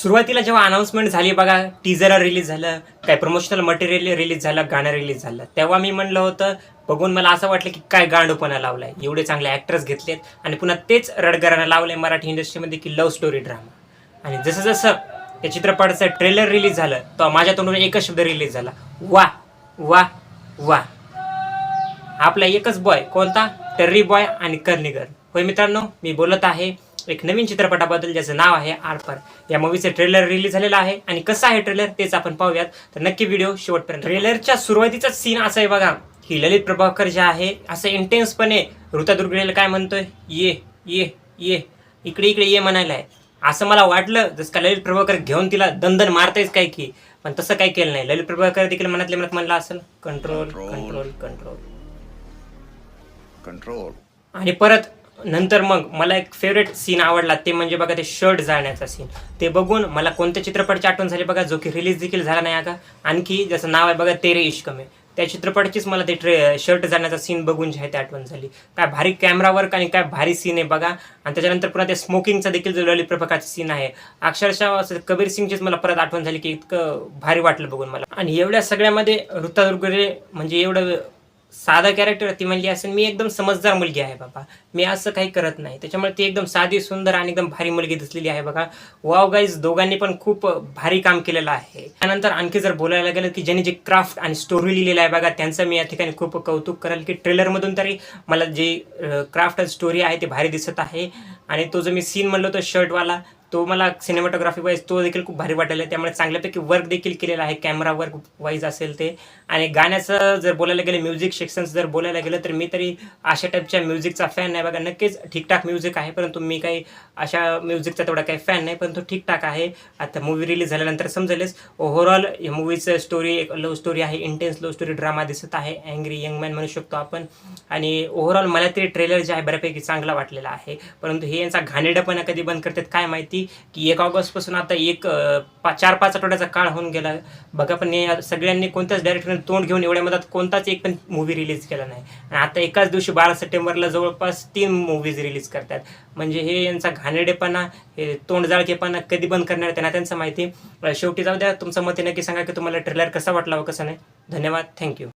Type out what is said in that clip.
सुरुवातीला जेव्हा अनाऊन्समेंट झाली बघा टीजर रिलीज झालं काय प्रमोशनल मटेरियल रिलीज झालं गाणं रिलीज झालं तेव्हा मी म्हणलं होतं बघून मला असं वाटलं की काय गांडोपणा लावलाय. एवढे चांगले ॲक्टर्स घेतलेत आणि पुन्हा तेच रडगरानं लावलंय मराठी इंडस्ट्रीमध्ये की लव्ह स्टोरी ड्रामा आणि जसं जसं या चित्रपटाचं ट्रेलर रिलीज झालं तो माझ्या तोंडून एकच शब्द रिलीज झाला. वा वा वा. आपला एकच बॉय कोणता? टर्री बॉय आणि कर्निगर होय मित्रांनो मी बोलत आहे एक नवीन चित्रपटाबद्दल ज्याचं नाव आहे आरपार. या मूवीचे ट्रेलर रिलीज झालेलं आहे आणि कसं आहे ट्रेलर तेच आपण पाहूयात. तर नक्की व्हिडिओ शेवटपर्यंत ट्रेलरच्या सुरुवातीचा सीन असा आहे बघा. की ललित प्रभाकर जे आहे असं इंटेन्सपणे ऋता दुर्गुडेला काय म्हणतोय? ये ये ये. इकडे इकडे ये म्हणायला आहे असं मला वाटलं जसं का ललित प्रभाकर घेऊन तिला दंदन मारतायच काय की. पण तसं काही केलं नाही. ललित प्रभाकर देखील मनातल्या मनात म्हणला असेल कंट्रोल कंट्रोल. Control control. आणि परत नंतर मग मला एक फेवरेट सीन आवडला ते म्हणजे बघा ते शर्ट जाळण्याचा सीन ते बघून मला कोणत्या चित्रपटाची आठवण झाली बघा जो की रिलीज देखील झाला नाही का आणखी ज्याचं नाव आहे बघा तेरे इश्क में. त्या चित्रपटाचीच मला ते ट्रे शर्ट जाण्याचा सीन बघून जे आहे ते आठवण झाली. काय भारी कॅमेरा वर्क आणि काय भारी सीन आहे बघा. आणि त्याच्यानंतर पुन्हा ते स्मोकिंगचा देखील जो ललित प्रभाकाचा सीन आहे. अक्षरशः असं कबीर सिंगचीच मला परत आठवण झाली की इतकं भारी वाटलं बघून मला. आणि एवढ्या सगळ्यामध्ये ऋता दुर्गुडे म्हणजे एवढं साधा कॅरेक्टर ती म्हणली असेल मी एकदम समजदार मुलगी आहे बाबा. मी असं काही करत नाही. त्याच्यामुळे ती एकदम साधी सुंदर आणि एकदम भारी मुलगी दिसलेली आहे बघा. वाव गाईज दोघांनी पण खूप भारी काम केलेलं आहे. त्यानंतर आणखी जर बोलायला गेलं की ज्यांनी जे क्राफ्ट आणि स्टोरी लिहिलेली आहे बघा त्यांचं मी या ठिकाणी खूप कौतुक करेल की ट्रेलरमधून तरी मला जे क्राफ्ट आणि स्टोरी आहे ते भारी दिसत आहे. आणि तो जो मी सीन म्हणलो तो शर्टवाला तो मला सिनेमॅटोग्राफी वाईज तो देखील खूप भारी वाटलेला आहे त्यामुळे चांगल्यापैकी वर्क देखील केलेला आहे. कॅमेरा वर्क वाईज असेल ते. आणि गाण्याचं जर बोलायला गेलं म्युझिक सेक्शन्स जर बोलायला गेलं तर मी तरी अशा टाईपच्या म्युझिकचा फॅन नाही. बघा नक्कीच ठीकठाक म्युझिक आहे परंतु मी काही अशा म्युझिकचा तेवढा काही फॅन नाही परंतु ठीकठाक आहे. आता मूवी रिलीज झाल्यानंतर समजेलच ओव्हरऑल या मूवीचं स्टोरी एक लव्ह स्टोरी आहे इंटेन्स लव्ह स्टोरी ड्रामा दिसत आहे अँग्री यंग मॅन म्हणू शकतो आपण. आणि ओव्हरऑल मला तरी ट्रेलर जे आहे बऱ्यापैकी चांगला वाटलेला आहे. परंतु हे यांचा घाणेडपणा कधी बंद करतात काय माहिती? की एक ऑगस्टपासून आता एक पा चार पाच आठवड्याचा काळ होऊन गेला. बघा पण या सगळ्यांनी कोणत्याच डायरेक्टरने तोंड घेऊन एवढ्या मधात कोणताच एक पण मूवी रिलीज केला नाही. आणि आता एकाच दिवशी बारा सप्टेंबरला जवळपास तीन मूवीज रिलीज करतात. म्हणजे हे यांचा घाणेरडेपणा हे तोंडजाळकेपणा कधी बंद करणार त्यांना त्यांचं माहिती. शेवटी जाऊ द्या तुमचं मत नक्की सांगा की तुम्हाला ट्रेलर कसा वाटला व कसं नाही. धन्यवाद. थँक्यू